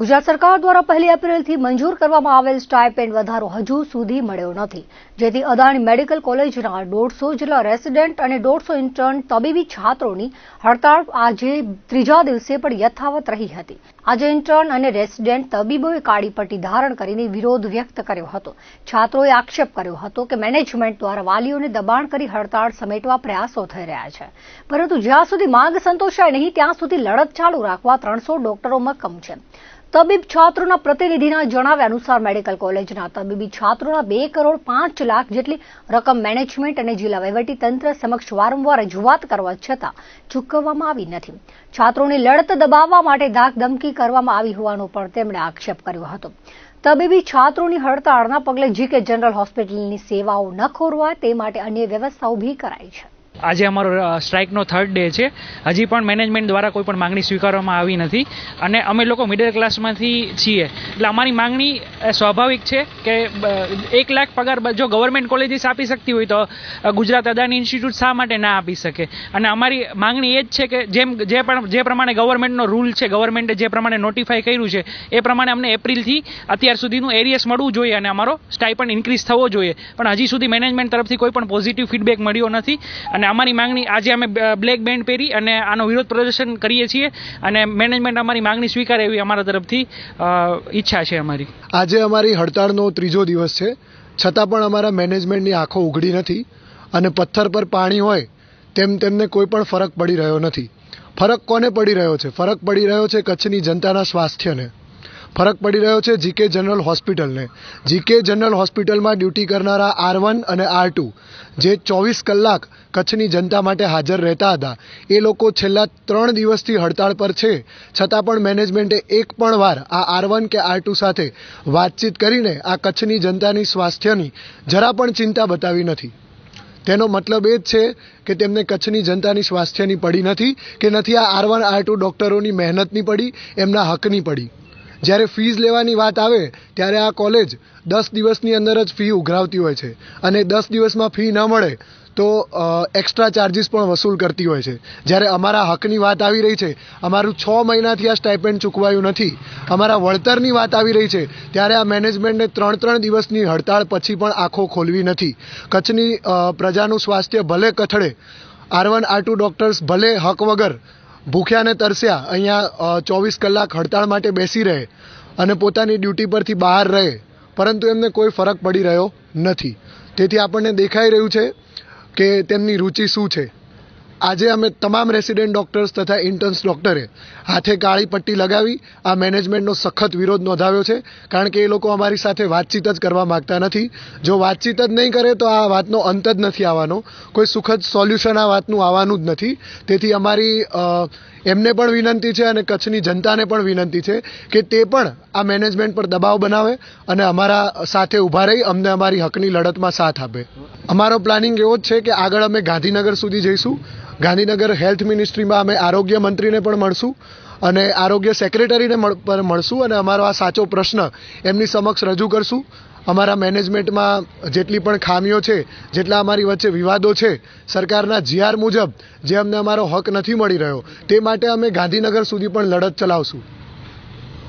ગુજરાત સરકાર દ્વારા પહેલી એપ્રિલથી મંજૂર કરવામાં આવેલ સ્ટાઇપેન્ડ વધારો હજુ સુધી મળ્યો નથી. જેથી અદાણી મેડિકલ કોલેજના દોઢસો જેટલા રેસિડેન્ટ અને દોઢસો ઇન્ટર્ન તબીબી છાત્રોની હડતાળ આજે ત્રીજા દિવસે પણ યથાવત રહી હતી. આજે ઇન્ટર્ન અને રેસિડેન્ટ તબીબોએ કાળી પટ્ટી ધારણ કરીને વિરોધ વ્યક્ત કર્યો હતો. છાત્રોએ આક્ષેપ કર્યો હતો કે મેનેજમેન્ટ દ્વારા વાલીઓને દબાણ કરી હડતાળ સમેટવા પ્રયાસો થઈ રહ્યા છે. પરંતુ જ્યાં સુધી માંગ સંતોષાય નહીં, ત્યાં સુધી લડત ચાલુ રાખવા ત્રણસો ડોક્ટરો મક્કમ છે. તબીબ છાત્રોના પ્રતિનિધિના જણાવ્યા અનુસાર મેડિકલ કોલેજના તબીબી છાત્રોના બે કરોડ પાંચ લાખ જેટલી રકમ મેનેજમેન્ટ અને જિલ્લા તંત્ર સમક્ષ વારંવાર રજૂઆત કરવા છતાં ચૂકવવામાં આવી નથી. છાત્રોની લડત દબાવવા માટે ધાકધમકી કરવામાં આવી હોવાનો પણ તેમણે આક્ષેપ કર્યો હતો. તબીબી છાત્રોની હડતાળના પગલે જીકે જનરલ હોસ્પિટલની સેવાઓ ન ખોરવાય તે માટે અન્ય વ્યવસ્થા ઊભી કરાઈ છે. આજે અમારો સ્ટ્રાઇકનો થર્ડ ડે છે. હજી પણ મેનેજમેન્ટ દ્વારા કોઈ પણ માંગણી સ્વીકારવામાં આવી નથી અને અમે લોકો મિડલ ક્લાસમાંથી છીએ. એટલે અમારી માંગણી સ્વાભાવિક છે કે એક લાખ પગાર જો ગવર્મેન્ટ કોલેજીસ આપી શકતી હોય તો ગુજરાત અદાની ઇન્સ્ટિટ્યૂટ શા માટે ના આપી શકે? અને અમારી માંગણી એ જ છે કે જેમ, જે પણ, જે પ્રમાણે ગવર્મેન્ટનો રૂલ છે ગવર્મેન્ટે જે પ્રમાણે નોટિફાઈ કર્યું છે, એ પ્રમાણે અમને એપ્રિલથી અત્યાર સુધીનું એરિયસ મળવું જોઈએ અને અમારો સ્ટાઇપન્ડ ઇન્ક્રીઝ થવો જોઈએ. પણ હજી સુધી મેનેજમેન્ટ તરફથી કોઈ પણ પોઝિટિવ ફીડબેક મળ્યો નથી અને અમારી માંગણી, આજે અમે બ્લેક બેન્ડ પહેરી અને આનો વિરોધ પ્રદર્શન કરીએ છીએ અને મેનેજમેન્ટ અમારી માંગણી સ્વીકારે એવી અમારા તરફથી ઈચ્છા છે અમારી. આજે અમારી હડતાળનો ત્રીજો દિવસ છે. છતાં પણ અમારા મેનેજમેન્ટની આંખો ઉઘડી નથી અને પથ્થર પર પાણી હોય તેમ તેમને કોઈ પણ ફરક પડી રહ્યો નથી. ફરક કોને પડી રહ્યો છે? ફરક પડી રહ્યો છે કચ્છની જનતાના સ્વાસ્થ્યને. ફરક પડી રહ્યો છે જીકે જનરલ હોસ્પિટલને. જીકે જનરલ હોસ્પિટલમાં ડ્યુટી કરનારા આર વન અને આર ટુ, જે ચોવીસ કલાક કચ્છની જનતા માટે હાજર રહેતા હતા. એ લોકો છેલ્લા ત્રણ દિવસથી હડતાળ પર છે. છતાં પણ મેનેજમેન્ટે એક પણ વાર આ આર વન કે આર ટુ સાથે વાતચીત કરીને આ કચ્છની જનતાની સ્વાસ્થ્યની જરા પણ ચિંતા બતાવી નથી. તેનો મતલબ એ જ છે કે તેમને કચ્છની જનતાની સ્વાસ્થ્યની પડી નથી, કે નથી આ આર વન, આર ટુ ડૉક્ટરોની મહેનતની પડી, એમના હકની પડી. જ્યારે ફીઝ લેવાની વાત આવે, ત્યારે આ કોલેજ દસ દિવસની અંદર જ ફી ઉઘરાવતી હોય છે. અને દસ દિવસમાં ફી ન મળે, તો એક્સ્ટ્રા ચાર્જિસ પણ વસૂલ કરતી હોય છે. જ્યારે અમારા હકની વાત આવી રહી છે, અમારું છ મહિનાથી આ સ્ટાઇપેન્ડ ચૂકવાયું નથી. અમારા વળતરની વાત આવી રહી છે, ત્યારે આ મેનેજમેન્ટને ત્રણ ત્રણ દિવસની હડતાળ પછી પણ આંખો ખોલવી નથી. કચ્છની પ્રજાનું સ્વાસ્થ્ય ભલે કથળે R one R two doctors ભલે હક વગર ભૂખ્યા ને તરસ્યા, અહીંયા ચોવીસ કલાક હડતાળ માટે બેસી રહે અને પોતાની ડ્યુટી પરથી બહાર રહે, પરંતુ એમને કોઈ ફરક પડી રહ્યો નથી. તેથી આપણને દેખાઈ રહ્યું છે કે તેમની રુચિ શું છે. આજે અમે તમામ રેસિડેન્ટ ડોક્ટર્સ તથા ઇન્ટર્ન્સ ડૉક્ટરે હાથે કાળી પટ્ટી લગાવી આ મેનેજમેન્ટનો સખત વિરોધ નોંધાવ્યો છે. કારણ કે એ લોકો અમારી સાથે વાતચીત જ કરવા માગતા નથી. જો વાતચીત જ નહીં કરે તો આ વાતનો અંત જ નથી આવવાનો. કોઈ સુખદ સોલ્યુશન આ વાતનું આવવાનું જ નથી. તેથી અમારી એમને પણ વિનંતી છે અને કચ્છની જનતાને પણ વિનંતી છે કે તે પણ આ મેનેજમેન્ટ પર દબાવ બનાવે અને અમારા સાથે ઊભા રહી અમને અમારી હકની લડતમાં સાથ આપે. અમારો પ્લાનિંગ એવો જ છે કે આગળ અમે ગાંધીનગર સુધી જઈશું. ગાંધીનગર હેલ્થ મિનિસ્ટ્રીમાં અમે આરોગ્ય મંત્રીને પણ મળશું અને આરોગ્ય સેક્રેટરીને પણ મળશું અને અમારો આ સાચો પ્રશ્ન એમની સમક્ષ રજૂ કરશું. અમારા મેનેજમેન્ટમાં જેટલી પણ ખામીઓ છે, જેટલા અમારી વચ્ચે વિવાદો છે, સરકારના જીઆર મુજબ જે અમને અમારો હક નથી મળી રહ્યો, તે માટે અમે ગાંધીનગર સુધી પણ લડત ચલાવશું.